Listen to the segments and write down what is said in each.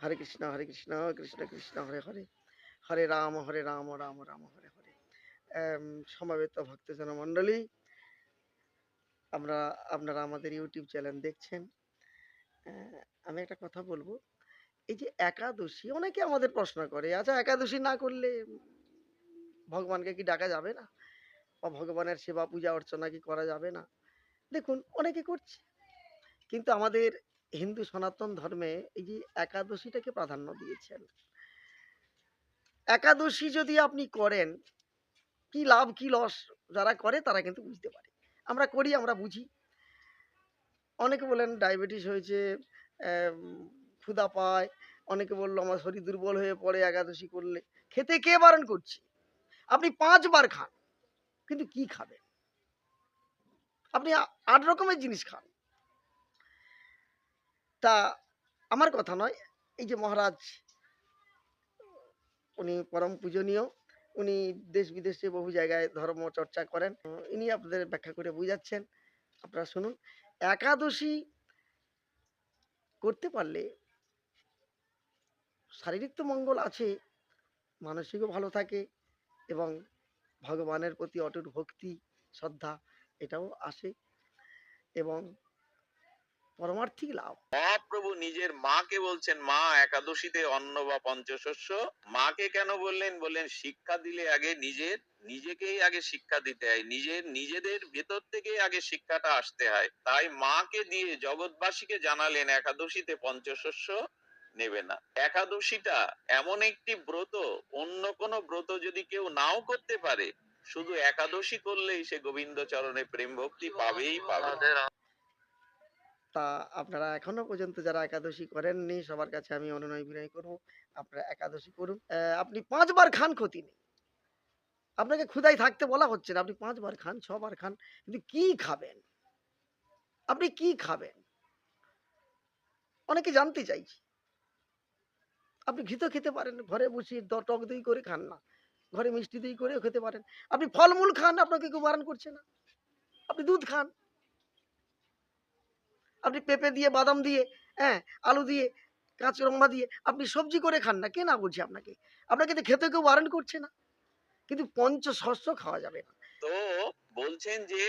হরে কৃষ্ণ হরে কৃষ্ণ কৃষ্ণ কৃষ্ণ, হরে হরে। হরে রাম হরে রাম রাম রাম, হরে হরে। সমবেত ভক্তজন মণ্ডলী, আমরা, আপনারা আমাদের ইউটিউব চ্যানেল দেখছেন। আমি একটা কথা বলব। এই যে একাদশী, অনেকে আমাদের প্রশ্ন করে আচ্ছা একাদশী না করলে ভগবানকে কি ডাকা যাবে না? বা ভগবানের সেবা পূজা অর্চনা কি করা যাবে না? দেখুন, অনেকে করছে। কিন্তু আমাদের হিন্দু সনাতন ধর্মে এই যে একাদশীটাকে প্রাধান্য দিয়েছেন। একাদশী যদি আপনি করেন, কি লাভ, কি লস যারা করে তারা কিন্তু বুঝতে পারে। আমরা করি, আমরা বুঝি। অনেকে বলেন ডায়াবেটিস হয়েছে ক্ষুধা পায়, অনেকে বলল আমার শরীর দুর্বল হয়ে পড়ে একাদশী করলে। খেতে কে বারণ করছে? আপনি পাঁচবার খান, কিন্তু কি খাবেন? আপনি আট রকমের জিনিস খান। তা আমার কথা নয়, এই যে মহারাজ, উনি পরম পূজনীয়, উনি দেশ বিদেশে বহু জায়গায় ধর্ম চর্চা করেন, ইনি আপনাদের ব্যাখ্যা করে বুঝাচ্ছেন। আপনারা শুনুন, একাদশী করতে পারলে শারীরিক তো মঙ্গল আছে, মানসিকও ভালো থাকে এবং ভগবানের প্রতি অটুট ভক্তি, শ্রদ্ধা এটাও আসে এবং পরমার্থিক লাভ। নিজের মাকে বলছেন, মা, একাদশীতে অন্ন বা পঞ্চশস্য? মাকে কেন বললেন? বললেন, শিক্ষা দিলে আগে নিজের, নিজেকেই আগে শিক্ষা দিতে হয়। নিজের, নিজেদের ভেতর থেকেই আগে শিক্ষাটা আসতে হয়। তাই মাকে দিয়ে জগৎবাসীকে জানালেন, একাদশীতে পঞ্চশস্য নেবে না। একাদশীটা এমন একটি ব্রত, অন্য কোন ব্রত যদি কেউ নাও করতে পারে, শুধু একাদশী করলেই সে গোবিন্দ চরণে প্রেম ভক্তি পাবেই পাবে। তা আপনারা এখনও পর্যন্ত যারা একাদশী করেননি, সবার কাছে আমি অনুনয় বিনয় করব। আপনারা একাদশী করুন। আপনি পাঁচবার খান ক্ষতি নেই। আপনাকে ক্ষুদাই থাকতে বলা হচ্ছে না। আপনি পাঁচবার খান, ছবার খান, কিন্তু কি খাবেন? আপনি কি খাবেন? অনেকে জানতে চাইছি। আপনি ঘিতো খেতে পারেন, ঘরে বসে টক দই করে খান না। ঘরে মিষ্টি দই করেও খেতে পারেন। আপনি ফলমূল খান, আপনাকে কেউ বারণ করছে না। আপনি দুধ খান। আপনি পেঁপে দিয়ে, বাদাম দিয়ে হ্যাঁ আলু দিয়ে কাঁচরম্বা দিয়ে আপনি সবজি করে খান না। কে না বলছে আপনাকে? আপনাকে তো খেতে কেউ বারণ করছে না। কিন্তু পঞ্চ শস্য খাওয়া যাবে না। তো বলছেন যে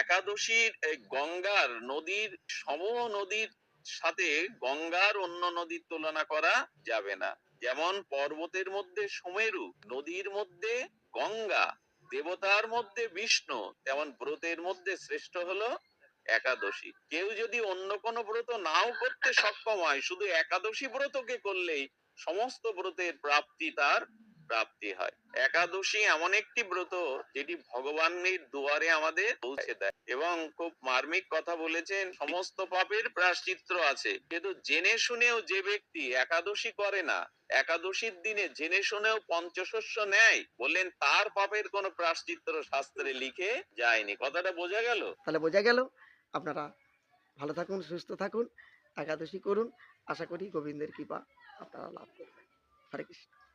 একাদশীর গঙ্গার নদীর, সম নদীর সাথে গঙ্গার অন্য নদীর তুলনা করা যাবে না। যেমন পর্বতের মধ্যে সুমেরু, নদীর মধ্যে গঙ্গা, দেবতার মধ্যে বিষ্ণু, তেমন ব্রতের মধ্যে শ্রেষ্ঠ হলো একাদশী। কেউ যদি অন্য কোনো ব্রত নাও করতে সক্ষম হয়, শুধু একাদশী ব্রতকে করলেই সমস্ত ব্রতের প্রাপ্তি তার প্রাপ্তি হয়। একাদশী এমন একটি ব্রত যেটি ভগবানের দুয়ারে আমাদের পৌঁছে দেয় এবং খুব মার্মিক কথা বলেছেন, সমস্ত পাপের প্রাশ্চিত্র আছে। কিন্তু জেনে শুনেও যে ব্যক্তি একাদশী করে না, একাদশীর দিনে জেনে শুনেও পঞ্চশস্য নেয়, বললেন তার পাপের কোনো প্রাশ্চিত্র শাস্ত্রে লিখে যায়নি। কথাটা বোঝা গেল? তাহলে বোঝা গেল আপনারা ভালো থাকুন, সুস্থ থাকুন, একাদশী করুন। আশা করি গোবিন্দের কৃপা আপনারা লাভ করবেন। হরে কৃষ্ণ।